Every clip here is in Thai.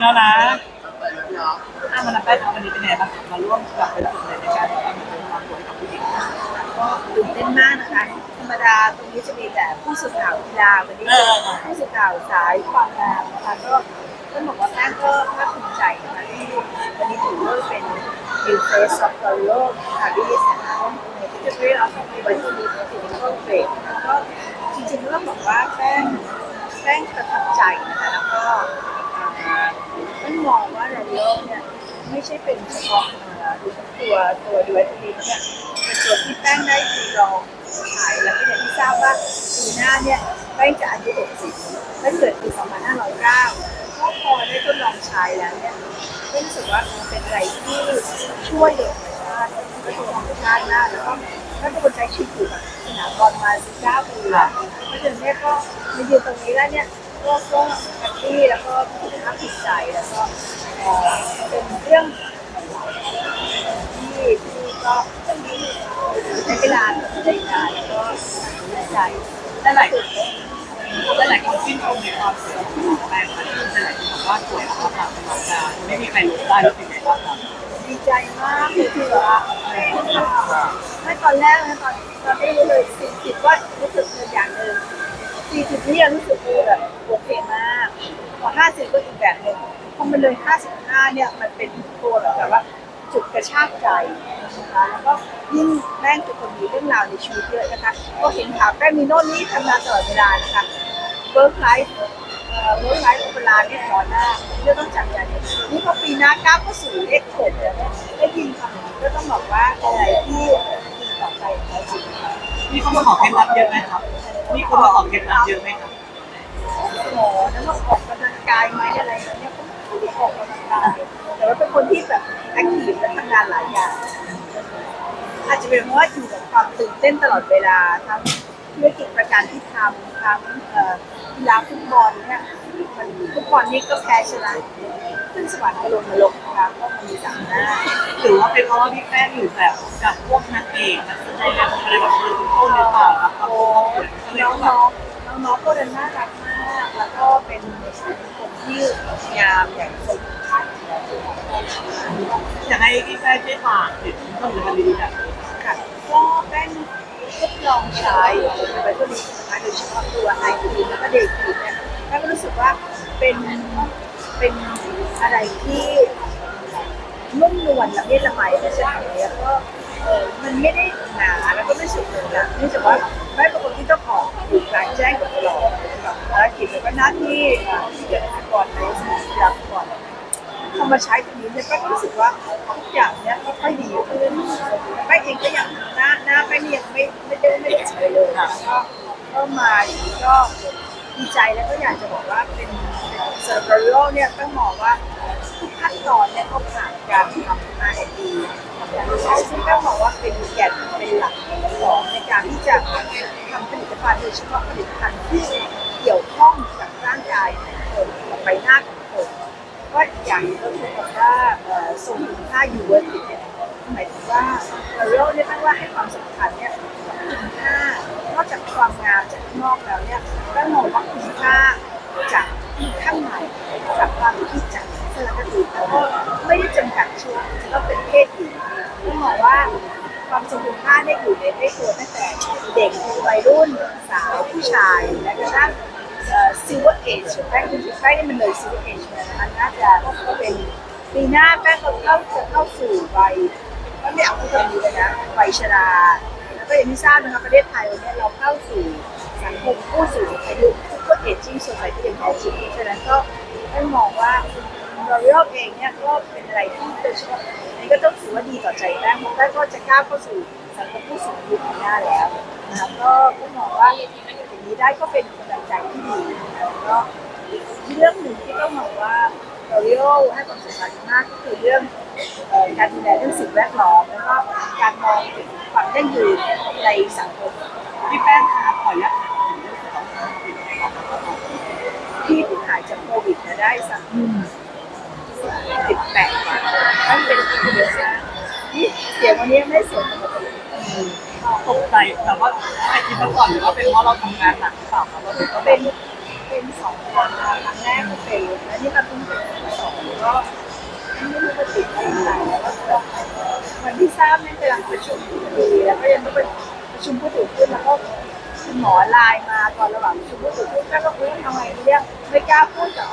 แล้วนะอะมันได้ทำวันนี้เป็นไงบ้างมาร่วมกับเป็นส่วนหนึ่งในการทำเป็นความสวยกับผู้หญิงก็ตื่นเต้นมากนะคะ ธรรมดาตรงนี้จะมีแต่ผู้สื่อข่าวกีฬาวันนี้ผู้สื่อข่าวสายความงามนะคะก็ต้องบอกว่าแป้งก็ภาคภูมิใจนะคะที่วันนี้ถือว่าเป็น New Face of the World ค่ะที่นะคะที่จะเรียกเอาของในวันที่นี้ถึงก็เฟสก็จริงๆแล้วต้องบอกว่าแป้งแป้งประทับใจนะคะแล้วก็ แป้งมองว่าในโลกเนี่ยไม่ใช่เป็นเฉพาะเอ่อตัวตัวดูแลทีเนี่ยเป็นส่วนที่แป้งได้ทีลองขายแล้วก็อย่างที่ทราบว่าปีหน้าเนี่ยแป้งจะอายุ 60และเกิดปี 2509ก็พอได้ทดลองใช้แล้วเนี่ยแป้งรู้สึกว่ามันเป็นอะไรที่ช่วยเด็กธรรมชาติและตัวธรรมชาติมากแล้วก็ถ้าเป็นคนใช้ชีวิตอยู่กับสนามบอลมา 19 ปีแล้วเพราะฉะนั้นเนี่ยก็มายืนตรงนี้แล้วเนี่ยก็ก็ ตี้แล้วก็สุขภาพจิตใจแล้วก็เอ่อเป็นเรื่องที่ที่ก็ใช้เวลาใช้งานแล้วก็ดีใจแต่หลายแต่หลายคนชื่นชมในความสวยของแป้งค่ะแต่หลายคนบอกว่าสวยมากค่ะเป็นแบบการไม่มีใครลบได้รู้สึกไงบ้างครับดีใจมากเลยที่ว่าไม่ตอนแรกนะตอนตอนไม่รู้เลยสี่สิบว่ารู้สึกเป็นอย่างหนึ่ง สี่สิบนี่รู้สึกแบบโอเคมากพอห้าสิบก็อีกแบบหนึ่งพอมันเลยห้าสิบห้าเนี่ยมันเป็นตัวแบบว่าจุดกระชากใจนะคะแล้วก็ยิ่งแม่งเป็นคนมีเรื่องราวในชีวิตเยอะนะคะก็เห็นข่าวแป้งมีโน่นนี้ทำงานตลอดเวลานะคะเวิร์กไลฟ์เวิร์กไลฟ์เวลาที่ก่อนหน้าเรื่องต้องจำอย่างนี้นี่พอปีหน้าก้าวเข้าสู่เลขเจ็ดแล้วเนี่ยได้ยินคำนี้ก็ต้องบอกว่าอะไรที่ดีต่อใจของเขาจริงค่ะมีคนมาขอเคล็ดลับเยอะไหมครับ มีคนมาขอเคล็ดลับเยอะไหมครับหมอแล้วมาออกกำลังกายไหมอะไรเนี้ยก็ไม่ได้ออกกำลังกายแต่ว่าเป็นคนที่แบบแอคทีฟและทำงานหลายอย่าง อาจจะเป็นเพราะว่าอยู่กับความตื่นเต้นตลอดเวลาทั้งธุรกิจประกันที่ทำทั้งเอ่อกีฬาฟุตบอลเนี่ยมันฟุตบอลนี่ก็แพ้ชนะขึ้นสวรรค์ลงนรกนะคะก็มีสามหน้า ว่าเป็นเพราะว่าพี่แป้งอยู่แบบกับพวกนักเอกนักแสดงอะไรแบบนี้ทุกคนหรือเปล่าครับเขาสวยก็เลยน้องแบบองน้องก็เดินน่ารักมากแล้วก็เป็นคนที่งามอย่างสมชาติอยากให้พี่แป้งช่วยฝากถึงผลิตภัณฑ์ดีๆแบบนี้ค่ะก็แป้งทดลองใช้ไปก็ดีนะคะโดยเฉพาะตัวไอทีแล้วก็เด็กทีเนี่ยแป้งก็รู้สึกว่าเป็นเป็นอะไรที่ นุ่มนวลละเมียดละไมและจะทำแล้วก็เออมันไม่ได้หนาแล้วก็ไม่สุดเลยนะเนื่องจากว่าไม่เป็นคนที่ต้องออกอยู่กลางแจ้งกับตลอดกับภารกิจแล้วก็หน้าที่ที่เกิดขึ้นก่อนในสนามกีฬาฟุตบอลพอมาใช้ตรงนี้เนี่ยก็รู้สึกว่าทุกอย่างเนี่ยค่อยๆดีขึ้นแป้งเองก็ยังหน้าหน้าแป้งนี่ยยังไม่ไม่ได้ไม่ได้ใช้เลยแล้วก็ก็มาอย่างนี้ก็ดีใจแล้วก็อยากจะบอกว่าเป็นเซอร์เบอร์โรเนี่ยต้องมองว่า ขั้นตอนเนี่ยเขาผ่านการทำมาอย่างดีใช้ซึ่งต้องบอกว่าเป็นแก่นเป็นหลักของในการที่จะทำผลิตภัณฑ์โดยเฉพาะผลิตภัณฑ์ที่เกี่ยวข้องกับร่างกายของคนกับใบหน้าของคนก็อย่างก็คือแบบว่าส่งคุณค่าอยู่เวอร์ติเนี่ยหมายถึงว่าเราเนี่ยตั้งว่าให้ความสำคัญเนี่ยคุณค่านอกจากความงามจากนอกแล้วเนี่ยก็มองว่าคุณค่าจากข้างในจากความคิดจากสารคดี แล้วก็ไม่ได้จำกัดช่วงก็เป็นเพศหญิงก็มองว่าความทรงคุณค่าเนี่ยอยู่ในในตัวตั้งแต่เด็กวัยรุ่นสาวผู้ชายและกระทั่งซิลเวอร์เอจแป้งจริงๆแป้งนี่มันเลยซิลเวอร์เอจเลยนะคะน่าจะก็เป็นปีหน้าแป้งก็เข้าจะเข้าสู่วัยก็ไม่เอาพูดตรงนี้เลยนะวัยชราแล้วก็อย่างที่ทราบนะคะประเทศไทยวันนี้เราเข้าสู่สังคมผู้สูงอายุซิลเวอร์เอจจิ้งโซซายที่เป็นของจริงฉะนั้นก็ได้มองว่า เราเลือกเองเนี่ยก็เป็นอะไรที่โดยเฉพาะอันนี้ก็ต้องถือว่าดีต่อใจแป้งเพราะแป้งก็จะก้าวเข้าสู่สังคมผู้สูงอายุปีหน้าแล้วนะคะก็ก็มองว่าอย่างนี้ได้ก็เป็นกำลังใจที่ดีแล้วก็เรื่องหนึ่งที่ต้องบอกว่าเราเรียกให้ความสำคัญมากก็คือเรื่องการดูแลเรื่องสิ่งแวดล้อมแล้วก็การมองถึงความยั่งยืนในสังคมพี่แป้งครับขออนุญาตถามถึงเรื่องสุขภาพเป็นยังไงบ้างครับที่เพิ่งหายจากโควิดมาได้สัก สิบแปดวันนั่นเป็นคือเดือนนี่เสียงวันนี้ไม่เสียงปกติตกใจแต่ว่าไอคิดมาก่อนหรือว่าเป็นเพราะเราทำงานหนักหรือเปล่าเราถึงต้องเป็นเป็นสองครั้งนครั้งแรกก็เป็นแล้วนี่มาเพิ่งเป็นครั้งที่สองก็ไม่รู้ว่าติดอะไรแล้วก็วันที่ทราบนี่กำลังประชุมอยู่พอดีแล้วก็ยังต้องไปประชุมผู้ถือหุ้นแล้วก็คุณหมอไลน์มาตอนระหว่างประชุมผู้ถือหุ้นแม่ก็คุยทำไงดีเนี่ยไม่กล้าพูดกับ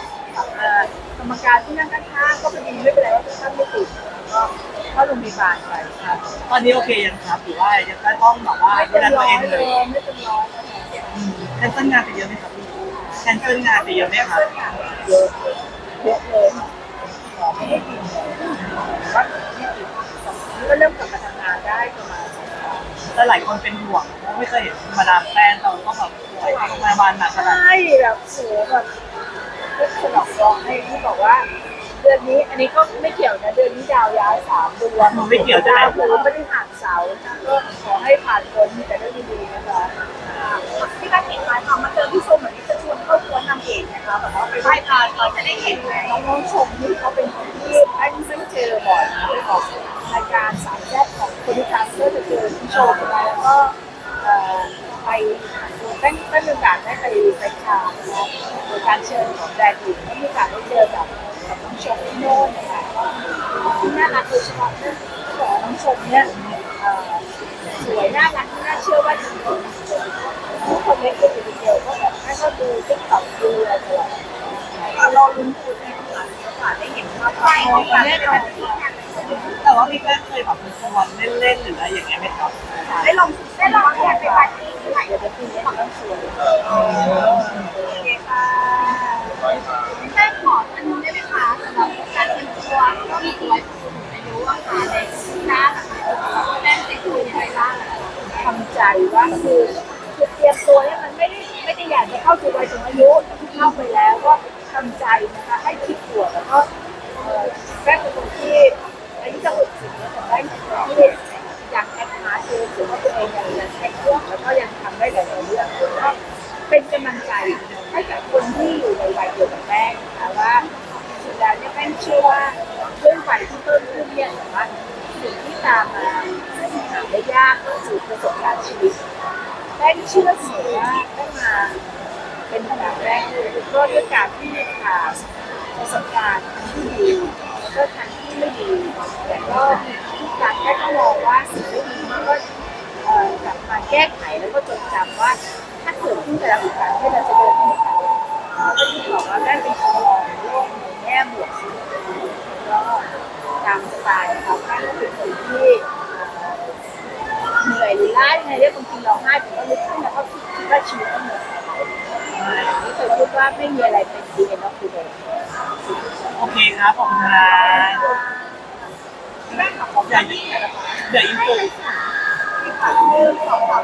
กับเอ่อกรรมการที่นั่งข้างๆก็พอดีไม่เป็นไรว่าท่านไม่ติดก็เข้าโรงพยาบาลไปค่ะตอนนี้โอเคยังครับหรือว่ายังต้องแบบว่าไม่ดูเต็มแลตัวร้อเอยงเลเลยยไม่เต็มร้อยเลยแคนเซิลงานไปเยอะไหมครับพี่แคนเซิลงานไปเยอะไหมครับเยอะเยอะเลยหมอไม่ได้กินเลยว่าไม่กินก็เริ่มกลับมาทำงานได้ประมาณสองวันแต่หลายคนเป็นห่วงเพราะไม่เคยเห็นมาดามแป้งเราต้องแบบป่วยโรงพยาบาลหนักขนาดใช่แบบโหแบบ ก็สนองร้องให้ที่บอกว่า เดือนนี้อันนี้ก็ไม่เกี่ยวนะเดือนนี้ดาวย้ายสามดวงไม่เกี่ยวใช่ไหม ดาวคือไม่ได้ผ่านเสานะก็ขอให้ผ่านพ้นมีแต่เรื่องดีๆนะคะที่การเห็นไหมคะมาเจอพี่ชมเหมือนที่จะชวนเข้าครัวนำเองนะคะแบบว่าไปไหว้พระเราจะได้เห็นไหมน้องๆชมนี่เขาเป็นคนที่ไอ้ไม่เจอบ่อยนะไปออกรายการสามแซ่บของคนที่การก็จะเจอพี่ชมแล้วก็เอ่อไปได้ได้มีโอกาส ไปทานนะคะโดยการเชิญของแบรนด์อื่นก็มีโอกาสได้เจอกับกับน้องชมที่โน่นนะคะที่น่ารักโดยเฉพาะเนี่ยเขอกว่าน้องชมเนี่ยเอ่อสวยน่ารักน่าเชื่อว่าจริงๆทุกคนเล็กคนเดียวก็แบบให้เขาดูติ๊กต็อกดูอะไรตลอดรอลุ้นคุณในหลังโอกาสได้เห็นภาพไปของการได้แบบแต่ว่าพี่แป้งเคยแบบเป็นคนเล่นๆหรืออะไรอย่างเงี้ยไหมครับได้ลองได้ลองอยากไปปาร์ตี้ที่ไหนเดี๋ยวจะปีนี้ทำต้องสวยโอเคค่ะแม่ขออันนึงได้ไหมคะสำหรับการเตรียมตัวก็มีตัวผู้สูงอายุอะค่ะในหน้าแม่จะคุยยังไงบ้างทำใจว่าคือคือ เตรียมตัวเนี่ยมันไม่ได้ไม่ได้อยากจะเข้าสู่วัยสูงอายุแต่ที่เข้าไปแล้วก็ทำใจนะคะให้คิดบวกแล้วก็แม่เป็นคนที่อายุจะหกสิบแล้วแต่แม่เป็นคนที่อยากแอดมาคือถือว่าตัวเองยังยังแข็งแรงแล้วก็ยังทำได้หลายๆเรื่องก็เป็นกำลังใจให้กับคนที่อยู่ในวัยเดียวกับแป้งนะคะว่าสุดแล้วเนี่ยแป้งเชื่อว่าเรื่องวัยที่เพิ่มขึ้นเนี่ยแต่ว่าสิ่งที่ตามมาซึ่งหาได้ยากก็คือประสบการณ์ชีวิต แป้เชื่อเสมอว่าแป้มาเป็นขนาดแรกเลยก็ด้วยการที่ผ่านประสบการณ์ที่ดีแล้วก็ทางที่ไม่ดีแต่ก็การแค่ก็มองว่าสิ่งไม่ดีมันก็เออกลับมาแก้ไขแล้วก็จดจำว่า ถ้าเกิดขึ้นแต่ละครั้งที่เราจะเดินไปกันเราก็ที่บอกว่าได้เป็นคนมองโลกในแง่บวกแล้วก็ตามสไตล์นะคะแม่ก็เป็นคนที่ ได้ในเรือล้ายังไงเนี่ยบางทีร้องไห้แต่ก็ลุกขึ้นแล้วก็คิดว่าชีวิตก็เหนื่อยไม่เคยพูดว่าไม่มีอะไรเป็นดีเนาะคือเดิมโอเคครับผมนะเดี๋ยวเดี๋ยวอินโฟหนึ่งสองสาม